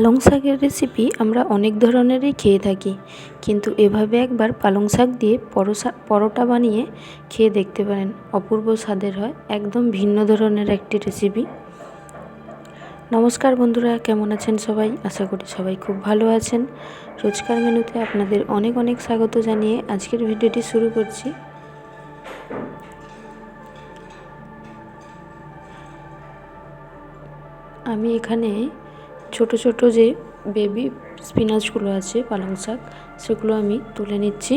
পালং শাকের রেসিপি আমরা অনেক ধরনেরই খেয়ে থাকি। কিন্তু এভাবে একবার পালং শাক দিয়ে পরোসা, পরোটা বানিয়ে খেয়ে দেখতে পারেন। অপূর্ব স্বাদের হয়, একদম ভিন্ন ধরনের একটি রেসিপি নমস্কার বন্ধুরা, কেমন আছেন সবাই? আশা করি সবাই খুব ভালো আছেন। রোজকার মেনুতে আপনাদের অনেক অনেক স্বাগত জানিয়ে আজকের ভিডিওটি শুরু করছি। আমি এখানে ছোট ছোট যে বেবি স্পিনাচগুলো আছে, পালং শাক, সেগুলো আমি তুলে নিচ্ছি।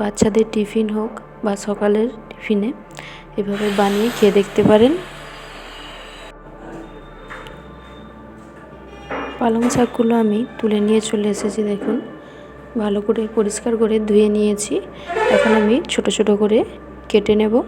বাচ্চাদের টিফিন হোক বা সকালের টিফিনে, এভাবে বানিয়ে খেয়ে দেখতে পারেন। পালং শাকগুলো আমি তুলে নিয়ে চলে এসেছি দেখুন। ভালো করে পরিষ্কার করে ধুয়ে নিয়েছি। এখন আমি ছোট ছোট করে কেটে নেব।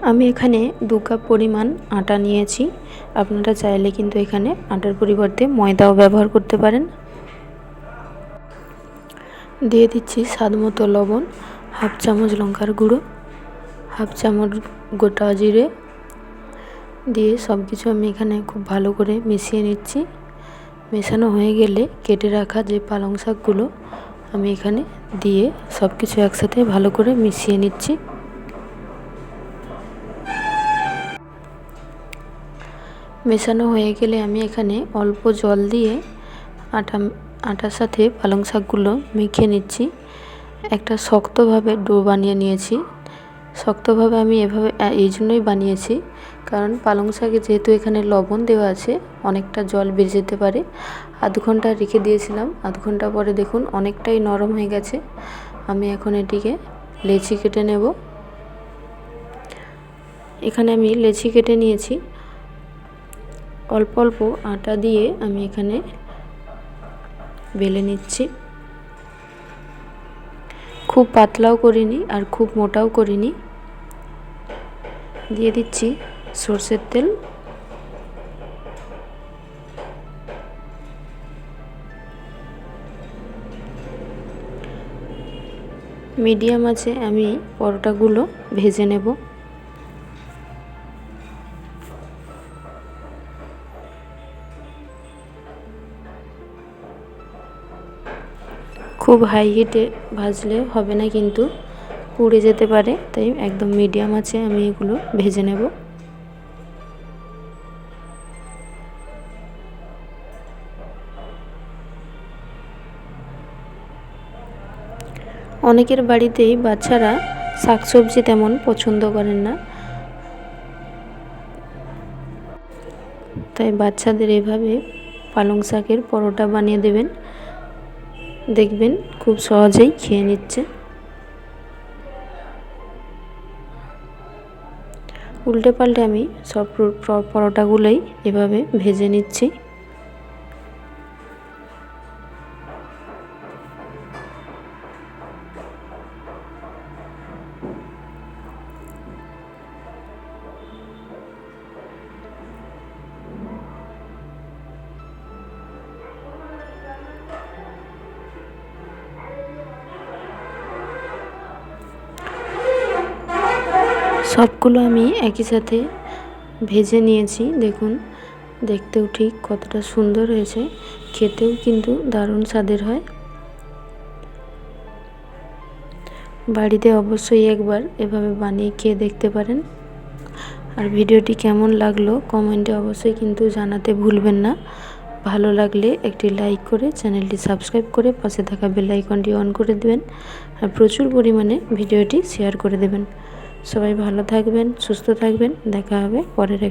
আমি এখানে দু কাপ পরিমাণ আটা নিয়েছি। আপনারা চাইলে কিন্তু এখানে আটার পরিবর্তে ময়দাও ব্যবহার করতে পারেন। দিয়ে দিচ্ছি স্বাদ মতো লবণ, হাফ চামচ লঙ্কার গুঁড়ো, হাফ চামচ গোটা জিরে। দিয়ে সব কিছু আমি এখানে খুব ভালো করে মিশিয়ে নিচ্ছি। মেশানো হয়ে গেলে কেটে রাখা যে পালং শাকগুলো আমি এখানে দিয়ে সব কিছু একসাথে ভালো করে মিশিয়ে নিচ্ছি। মেশানো হয়ে গেলে আমি এখানে অল্প জল দিয়ে আটা, আটার সাথে পালং শাকগুলো মেখে নিচ্ছি। একটা শক্তভাবে ডো বানিয়ে নিয়েছি। শক্তভাবে আমি এভাবে এই জন্যই বানিয়েছি। কারণ পালং শাকে যেহেতু এখানে লবণ দেওয়া আছে, অনেকটা জল বেরিয়ে যেতে পারে। আধ ঘণ্টা রেখে দিয়েছিলাম। আধ ঘণ্টা পরে দেখুন অনেকটাই নরম হয়ে গেছে। আমি এখন এটিকে লেচি কেটে নেব। এখানে আমি লেচি কেটে নিয়েছি। অল্প অল্প আটা দিয়ে আমি এখানে বেলে নিচ্ছি। খুব পাতলাও করিনি আর খুব মোটাও করিনি। দিয়ে দিচ্ছি সর্ষের তেল। মিডিয়াম আছে আমি পরোটাগুলো ভেজে নেব। খুব হাই হিটে ভাজলে হবে না কিন্তু পুড়ে যেতে পারে, তাই একদম মিডিয়াম আছে, আমি এগুলো ভেজে নেব। অনেকের বাড়িতেই বাচ্চারা শাকসবজি তেমন পছন্দ করেন না। তাই বাচ্চাদের এভাবে পালং শাকের পরোটা বানিয়ে দেবেন। দেখবেন খুব সহজেই খেয়ে নিচ্ছে। উল্টে পাল্টে আমি সব পরোটাগুলোই এভাবে ভেজে নিচ্ছি। সবগুলো আমি একই সাথে ভেজে নিয়েছি। দেখুন, দেখতেও ঠিক কতটা সুন্দর হয়েছে। খেতেও কিন্তু দারুণ স্বাদের হয়। বাড়িতে অবশ্যই একবার এভাবে বানিয়ে খেয়ে দেখতে পারেন। আর ভিডিওটি কেমন লাগল কমেন্টে অবশ্যই কিন্তু জানাতে ভুলবেন না। ভালো লাগলে একটি লাইক করে চ্যানেলটি সাবস্ক্রাইব করে পাশে থাকা বেল আইকনটি অন করে দেবেন। আর প্রচুর পরিমাণে ভিডিওটি শেয়ার করে দেবেন। সবাই ভালো থাকবেন সুস্থ থাকবেন দেখা হবে পরের